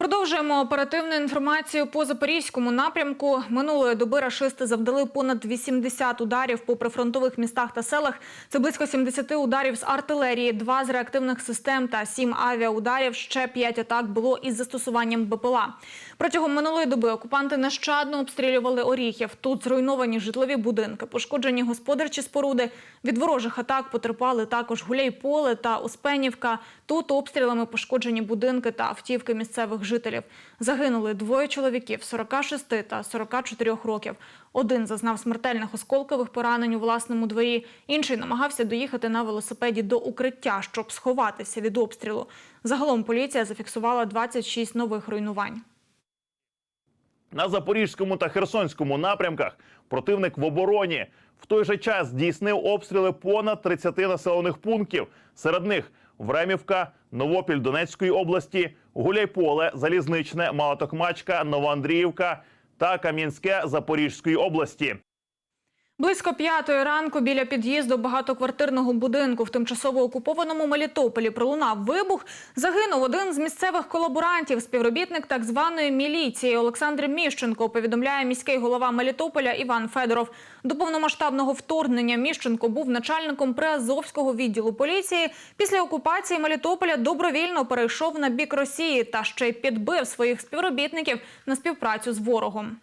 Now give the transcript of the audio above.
Продовжуємо оперативну інформацію по запорізькому напрямку. Минулої доби рашисти завдали понад 80 ударів по прифронтових містах та селах. Це близько 70 ударів з артилерії, 2 з реактивних систем та 7 авіаударів. Ще 5 атак було із застосуванням БПЛА. Протягом минулої доби окупанти нещадно обстрілювали Оріхів. Тут зруйновані житлові будинки, пошкоджені господарчі споруди. Від ворожих атак потерпали також Гуляйполе та Успенівка. Тут обстрілами пошкоджені будинки та автівки місцевих жителів. Загинули двоє чоловіків 46 та 44 років. Один зазнав смертельних осколкових поранень у власному дворі, інший намагався доїхати на велосипеді до укриття, щоб сховатися від обстрілу. Загалом поліція зафіксувала 26 нових руйнувань. На запорізькому та херсонському напрямках противник в обороні в той же час здійснив обстріли понад 30 населених пунктів. Серед них Времівка, Новопіль Донецької області, Гуляйполе, Залізничне, Малотокмачка, Новоандріївка та Кам'янське Запорізької області. Близько п'ятої ранку біля під'їзду багатоквартирного будинку в тимчасово окупованому Мелітополі пролунав вибух. Загинув один з місцевих колаборантів, співробітник так званої міліції Олександр Міщенко. Повідомляє міський голова Мелітополя Іван Федоров. До повномасштабного вторгнення Міщенко був начальником приазовського відділу поліції. Після окупації Мелітополя добровільно перейшов на бік Росії та ще й підбив своїх співробітників на співпрацю з ворогом.